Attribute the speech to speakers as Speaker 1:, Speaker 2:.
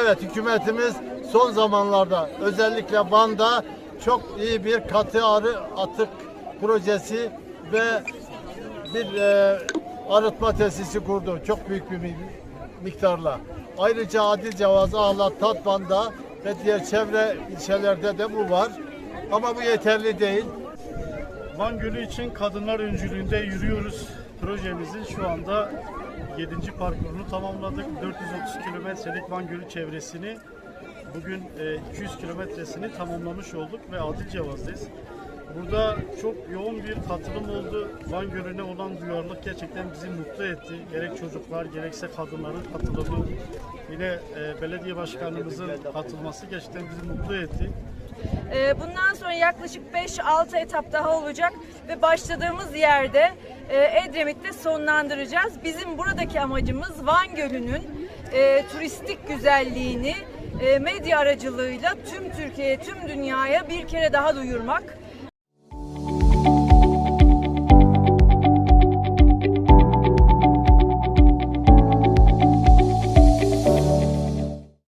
Speaker 1: Evet hükümetimiz son zamanlarda özellikle Van'da çok iyi bir katı arı atık projesi ve bir e, arıtma tesisi kurdu. Çok büyük bir mi- miktarla. Ayrıca Adil Cevaz, Ahlat, Tatvan'da ve diğer çevre ilçelerde de bu var. Ama bu yeterli değil.
Speaker 2: Van Gölü için kadınlar öncülüğünde yürüyoruz. Projemizin şu anda 7. parkurunu tamamladık. 430 kilometrelik Van Gölü çevresini bugün e, 200 kilometresini tamamlamış olduk ve Adil Cevaz'dayız. Burada çok yoğun bir katılım oldu. Van Gölü'ne olan duyarlılık gerçekten bizi mutlu etti. Gerek çocuklar gerekse kadınların katılımı. Yine e, belediye başkanımızın katılması gerçekten bizi mutlu etti.
Speaker 3: Ee, Bundan sonra yaklaşık 5-6 etap daha olacak ve başladığımız yerde e, Edremit'te sonlandıracağız. Bizim buradaki amacımız Van Gölü'nün e, turistik güzelliğini e, medya aracılığıyla tüm Türkiye'ye, tüm dünyaya bir kere daha duyurmak.